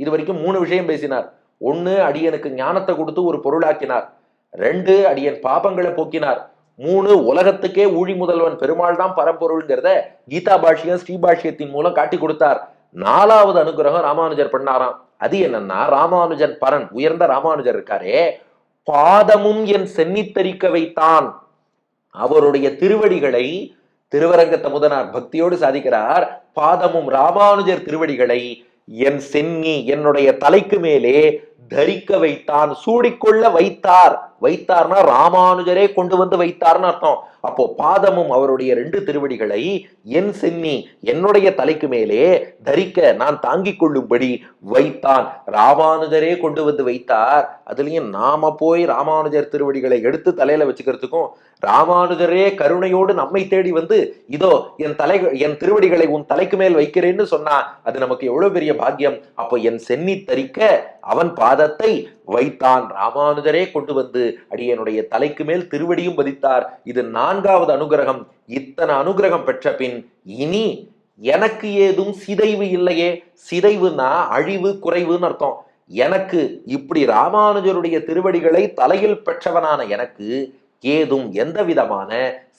இது வரைக்கும் மூணு விஷயம் பேசினார். ஒன்னு அடியனுக்கு ஞானத்தை கொடுத்து ஒரு பொருளாக்கினார். ரெண்டு அடியன் பாபங்களை போக்கினார். மூணு உலகத்துக்கே ஊழி முதல்வன் பெருமாள் தான் பரம்பொருள்ங்கிறத கீதா பாஷ்யம் ஸ்ரீபாஷ்யத்தின் மூலம் காட்டி கொடுத்தார். நாலாவது அனுகிரகம் ராமானுஜர் பண்ணாராம். அது என்னன்னா ராமானுஜன் பரன் உயர்ந்த ராமானுஜர் இருக்காரே பாதமும் என் சென்னித்தரிக்க வைத்தான். அவருடைய திருவடிகளை திருவரங்கத்த முதனார் பக்தியோடு சாதிக்கிறார். பாதமும் ராமானுஜர் திருவடிகளை என் சென்னி என்னுடைய தலைக்கு மேலே தரிக்க வைத்தான். சூடிக்கொள்ள வைத்தார். வைத்தார்னா ராமானுஜரே கொண்டு வந்து வைத்தார்னு அர்த்தம். அப்போ பாதமும் அவருடைய ரெண்டு திருவடிகளை என் சென்னி என்னுடைய தலைக்கு மேலே தரிக்க நான் தாங்கிக் கொள்ளும்படி வைத்தான். ராமானுஜரே கொண்டு வந்து வைத்தார். அதுலயும் நாம போய் ராமானுஜர் திருவடிகளை எடுத்து தலையில வச்சுக்கிறதுக்கும் ராமானுஜரே கருணையோடு நம்மை தேடி வந்து இதோ என் தலை என் திருவடிகளை உன் தலைக்கு மேல் வைக்கிறேன்னு சொன்னா அது நமக்கு எவ்வளவு பெரிய பாக்கியம். அப்போ என் சென்னி தரிக்க அவன் பாதத்தை வைத்தான். ராமானுஜரே கொண்டு வந்து அடியனுடைய தலைக்கு மேல் திருவடியும் பதித்தார். இது நான் நான்காவது அனுகிரகம் இத்தனை அனுகிரகம் பெற்ற பின் இனி எனக்கு ஏதும் சிதைவு இல்லையே. சிதைவுனா அழிவு குறைவுன்னு அர்த்தம். எனக்கு இப்படி ராமானுஜருடைய திருவடிகளை தலையில் பெற்றவனான எனக்கு ஏதும் எந்த விதமான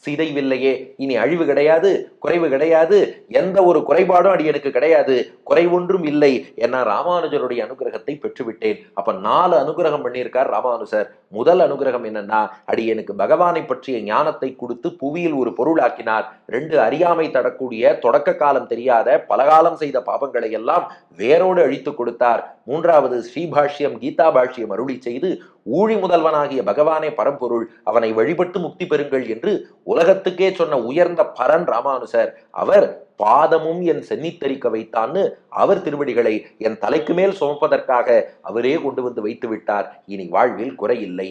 சிதைவில்லையே. இனி அழிவு கிடையாது குறைவு கிடையாது எந்த ஒரு குறைபாடும் அடியனுக்கு கிடையாது குறைவொன்றும் இல்லை என ராமானுஜருடைய அனுகிரகத்தை பெற்றுவிட்டேன். அப்ப நாலு அனுகிரகம் பண்ணியிருக்கார் ராமானுஜர் முதல் அனுகிரகம் என்னன்னா அடியனுக்கு பகவானை பற்றிய ஞானத்தை கொடுத்து புவியில் ஒரு பொருளாக்கினார் ரெண்டு அறியாமை தடக்கூடிய தொடக்க காலம் தெரியாத பலகாலம் செய்த பாபங்களை எல்லாம் வேரோடு அழித்து கொடுத்தார். மூன்றாவது ஸ்ரீபாஷ்யம் கீதா பாஷ்யம் அருளி செய்து ஊழி முதல்வனாகிய பகவானே பரம்பொருள் அவனை வழிபட்டு முக்தி பெறுங்கள் என்று உலகத்துக்கே சொன்ன உயர்ந்த பரன் ராமானுசர் அவர் பாதமும் என் சென்னித்தரிக்க வைத்தான்னு அவர் திருவடிகளை என் தலைக்கு மேல் சுமப்பதற்காக அவரே கொண்டு வந்து வைத்து விட்டார். இனி வாழ்வில் குறையில்லை